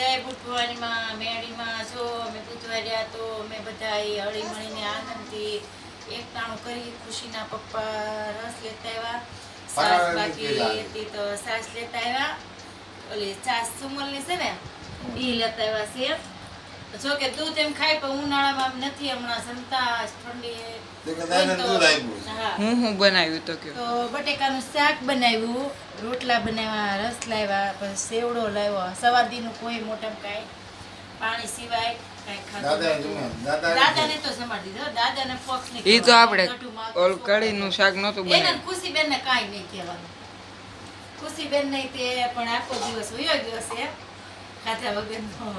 જય મેળીમાં જો અમે બુધવાર્યા તો અમે બધા હળી મળીને આનંદથી એકટાણું કરી ખુશીના પપ્પા રસ લેતા આવ્યા. સાસ બાકી હતી તો સાસ લેતા આવ્યા. ઓલી છાસ સુમલની છે ને ઈ લેતા આવ્યા છે. જો કે દૂધ એમ ખાય પણ ઉનાળામાં નથી હમણાં જમતા ઠંડી. હા. હું બનાવ્યું તો કે તો બટેકાનું શાક બનાવ્યું રોટલા બનાવ્યા રસ લાવ્યા પછી સેવડો લાવ્યો. સવારદીનું કોઈ મોટમ કાંઈ પાણી સિવાય દાદાને તો આપણે કઢીનું શાક નહોતું બનાવ્યું. ખુશીબેનને કાંઈ નહીં કહેવાનું. ખુશીબેન નહીં તે પણ આખો દિવસ વયો ગયો છે ખાધા વગરનો.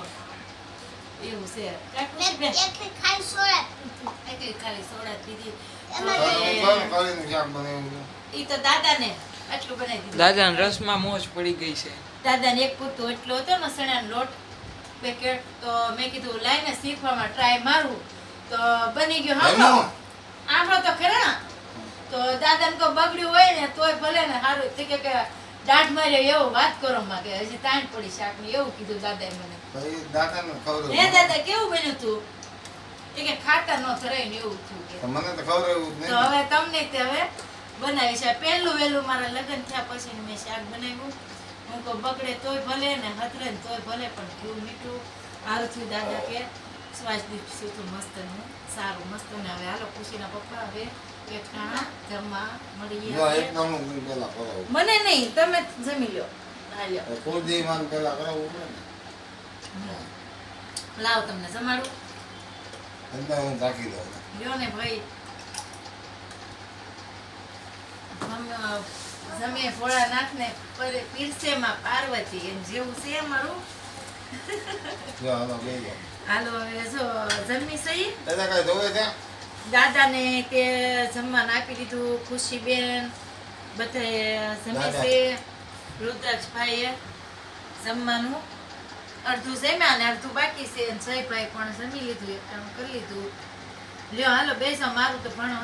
એવું છે. ખાલી સોડા પીધી શાક. ઈ તો દાદાને આટલું બનાવી દીધું. દાદાને રસમાં મોજ પડી ગઈ છે. દાદાને એક પૂરતું એટલો હતો ને સણાનો લોટ પેકેટ તો મેં કીધું લાઈને શીખવામાં ટ્રાય મારું. તો બની ગયો? હા આંબળો તો ખરા. તો દાદાને કોઈ બગડ્યું હોય ને તોય ભલે ને સારું તે કે કે દાઢ માર્યો એવું વાત કરો માં કે હજી તાણ પડી શાકની. એવું કીધું દાદાએ મને. હે દાદા કેવું બન્યું તું? કે ખાતા ન થરાય ને એવું થયું મને તો ખવડાવ્યું જ તો હવે તમને તે હવે બનાવી છે. પહેલું વહેલું મારા લગ્ન થયા પછી મેં શાક બનાવ્યું. હું તો બગડે તોય ભલે ને હતરે ને તોય ભલે પણ મીઠું. સારું થયું દાદા કે સ્વાદિષ્ટ સીધું મસ્તનું સારું મસ્ત ને હવે હાલો ખુશીના પપ્પા હવે એક ટાણા જમવા મળીએ. મને નહીં તમે જમી લો. હાલ્યો. કુળદેવીમાં પેલા કરાવવું પડે. લાવ તમને જમાડું એટલે હું ઢાંકી દઉં. ને ભાઈ. જમ- નાખને પરે પીરસે માં પાર્વતી એમ જેવું છે અમારું. હાલો હવે જો જમી સહી દાદા ને તે જમવાનું આપી દીધું ખુશીબેન બધા જમે. છે રુદ્રાક્ષભાઈએ જમવાનું. અડધું જમ્યા ને અડધું બાકી છે જયભાઈ પણ જમી લીધું એક કામ કરી લીધું. લ્યો હાલો બેસો મારું તો ભણો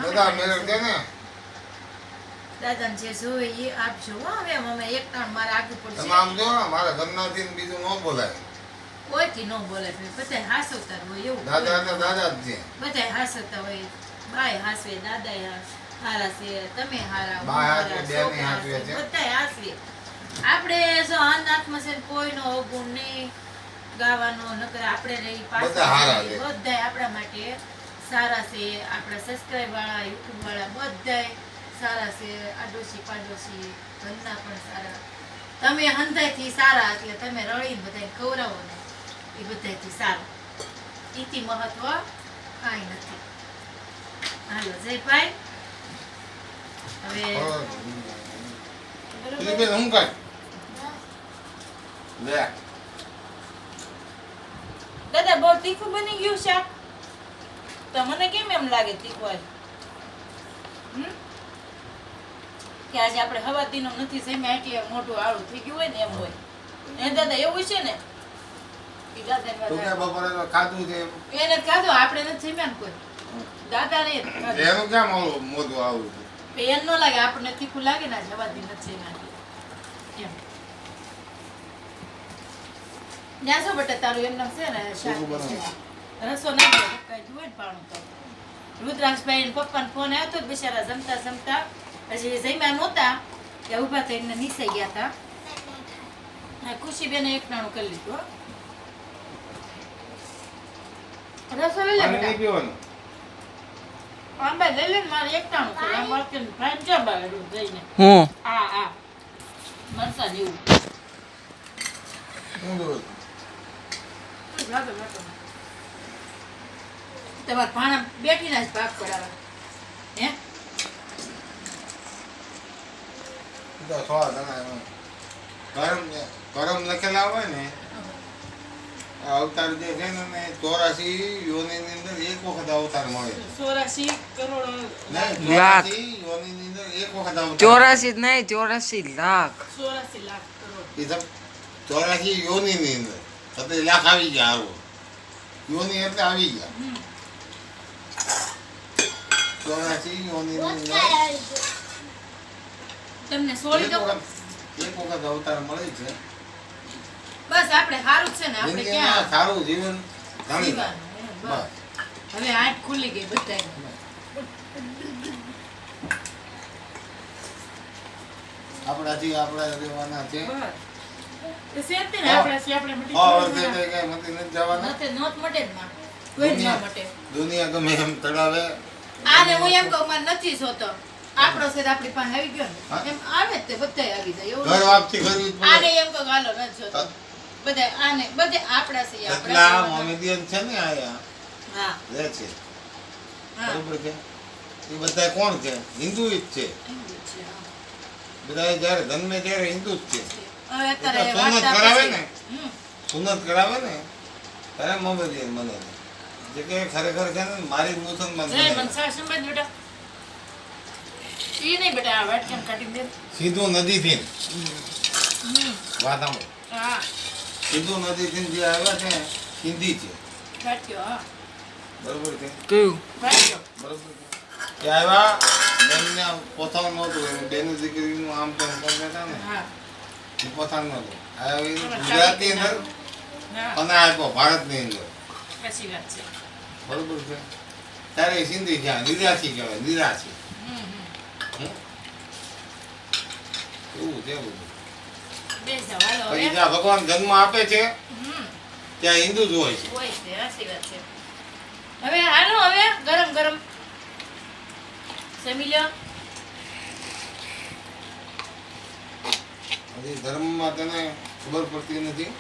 દાદા ને? જે જોવે એ આપજો હવે અમે એક ટાણ મારે આગળ પડશે. આમ જો મારા ઘરનાથી ને બીજું ન બોલાય. કોઈથી ન બોલે બધા હાસવતા હોય એવું દાદા ને દાદા જ બધા હાસવતા હોય. બાય હાસવે દાદા હારા છે તમે હારા હું બા હાચવે, હારા, બેને છોકરા હાચવે હાચવે, છે. બધાય હાસવે. આપણે જો અનાત્મ છે ને કોઈનો અવગુણ નહીં. ગાવાનો નકર આપણે રહી બધા હારા છે. બધાય આપણા માટે સારા છે. આપણા સબસ્ક્રાઇબ વાળા યુટ્યુબ વાળા બધાય સારા છે. આડોશી પાડોશી ઘરના પણ સારા. તમે હંધાઈથી સારા એટલે તમે રળીને બધાય ખવડાવો ને એ બધાયથી સારું. ઈતિ મહત્વ કાંઈ નથી. હાલો જયભાઈ. હવે બરોબર? હું કાંઈ? લે. દાદા તીખું બની ગયું શાક? તમને કેમ એમ લાગે તીખું હોય? કે આજે આપણે હવાતીનો નથી જમ્યા એટલે મોટું આળું થઈ ગયું હોય ને એમ હોય. એ દાદા એવું છે ને. એને ખાધું આપણે નથી જમ્યા ને કોઈ. દાદાને જ ખાધું. એનું કેમ આવું ન લાગે આપણને તીખું લાગે ને હવાતી નથી એમ. ત્યાં શું બટા તારું એમ નામ છે ને. રસો ના કઈ જુએ ને પાણું તો. રુદ્રાક્ષભાઈ ને પપ્પાનો ફોન આવ્યો તો બિચારા જમતા જમતા પછી જમ્યા નહોતા ત્યાં ઊભા થઈને નીસાઈ ગયા હતા ખુશીબેને એક નાણું કરી લીધું રસો લઈ લે? આંબા લઈ લે મારે એક ટાણું છે. આંબા ભાઈ જા બાર જઈને. હું? આ આ મરસા જેવું હું? લાગે લાગે તમારા ભાણા બેઠીના જ ભાગ પડાવે. હે? કરમ કરમ લખેલા હોય ને આ અવતાર જે છે ને એને ચોરાસી યોનિની અંદર એક વખત અવતાર મળે. છે. ચોરાશી કરોડ નહીં, લાખ. અંદર એક વખત અવતાર. ચોરાસી જ નહીં ચોરાશી લાખ. ચોરાશી લાખ કરોડ. એ સબ ચોરાસી યોનિની અંદર. છત્રીસ લાખ આવી ગયા આવો. યોની એટલે આવી ગયા. ચોરાસી યોનિની તમને સોળી દઉં એક વખત અવતાર મળે છે. બસ આપણે સારું છે છે ને આપણે ક્યાં? સારું જીવન જાણી બસ. હવે આંખ ખુલી ગઈ બધાય આપણાથી આપણા રહેવાના છે દુનિયા ગમે એમ તળાવે. આને હું એમ કહું મારે નથી જોતો. આપણો છે આપણી પાસે આવી ગયો હા. ને એમ આવે તે બધાય આવી જાય એવું ઘર વાપસી કરવી આને એમ કહું હાલો નથી જોતો. હા. આને બધે આપણા છે આપણા મોમેડિયન છે ને આયા હા. રહે છે. બરોબર છે? એ બધા કોણ છે? હિન્દુ જ છે. બધા જ્યારે જન્મે ત્યારે હિન્દુ જ છે. હવે અત્યારે સોનત કરાવે ને. સુનત કરાવે ને ત્યારે મોમેડિયન બને જે કે ખરેખર છે ને મારી મુસલમાન જય મનસા સંભાળ બેટા. ઈ નહીં બેટા આ વાટકાને કાઢી દે. સીધું નદીથી. હમ. વાત સાંભળો. હા. સીધું નદીથી જે આવ્યા છે સિંધી છે. કાઢ્યો હા. બરોબર છે? કયું? કાઢ્યો બરોબર છે? કે આવ્યા બેનને પોતાનું નહોતું બેન બેનું દીકરીનું આમ તેમ કરતા ને. હા. પોતાનું હતું ગુજરાતની અંદર અને આપ્યો ભારતની અંદર. સાચી વાત છે. બરોબર છે? ત્યારે સિંધી છે નિરાશી કહેવાય નિરાશી? એવું છે બધું. જ્યાં ભગવાન જન્મ આપે છે ત્યાં હિન્દુ જ હોય છે. હવે હાલો હવે ગરમ ગરમ. સમી લ્યો હજી ધર્મમાં તને ખબર પડતી નથી?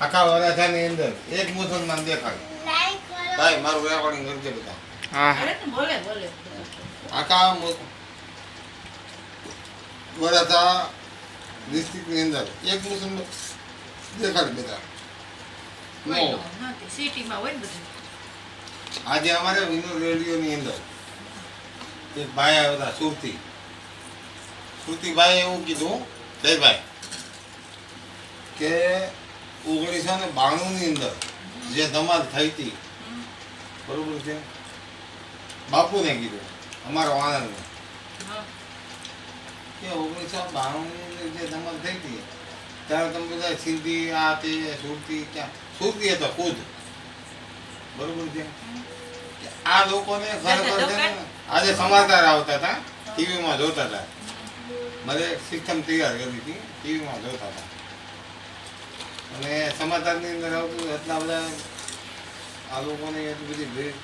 આખા વરાછાની અંદર એક મુસલમાન દેખાય. ભાઈ મારું રેકોર્ડિંગ કરજે બધા. બોલે બોલે. આખા વરાછા ડિસ્ટ્રિક્ટની અંદર એક મુસલમાન દેખાડ સિટીમાં હોય બધું. આજે અમારે વિનોદ રેડિયોની અંદર એક ભાઈ આવ્યા હતા, સુરતી. સુરતીભાઈ એવું કીધું, જયભાઈ, કે ઓગણીસો ને બાણુંની અંદર જે ધમાલ થઈ હતી, બરોબર છે? બાપુને કીધું, અમારો આનંદ કે ઓગણીસો બાણુંની જે ધમાલ થઈ હતી, ત્યારે તમે બધા સિંધી, આ તે, સુરતી, ક્યાં? સુરતી હતો ખુદ. બરોબર છે? આ લોકોને ખરેખર છે આજે સમાચાર આવતા હતા ટીવીમાં જોતા હતા. મારે સિસ્ટમ તૈયાર કરી હતી ટીવીમાં જોતા હતા. અને સમાચારની અંદર આવતું એટલા બધા આ લોકોને એટલી બધી ભીડ.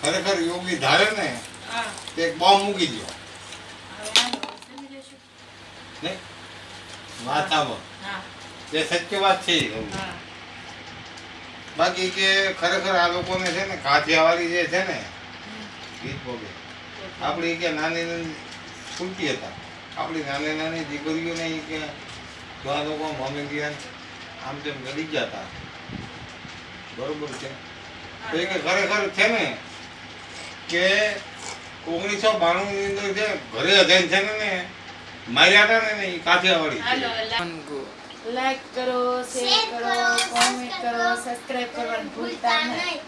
ખરેખર યોગી ધારે ને તે એક બોમ્બ મૂકી દો હવે હાલો જમી વાત સાંભળ હા. જે સત્ય વાત છે બાકી કે ખરેખર આ લોકોને છે ને કાઠિયાવાડી જે છે ને. ગીત ભોગે આપણી કે નાની નાની છૂટી હતા. આપણી નાની નાની દીકરીઓને એ કે જો આ લોકો મોમેન્ડિયન આમ તેમ ગળી ગયા હતા. બરોબર છે? તો એ કે ખરેખર છે ને કે ઓગણીસો બાણુંની અંદર જે ઘરે અધ્યયન છે ને ને માર્યા હતા ને એ કાઠિયાવાડી. હાલો છે. અનગો લાઈક કરો શેર કરો કોમેન્ટ કરો સબસ્ક્રાઇબ કરવાનું ભૂલતા નહીં.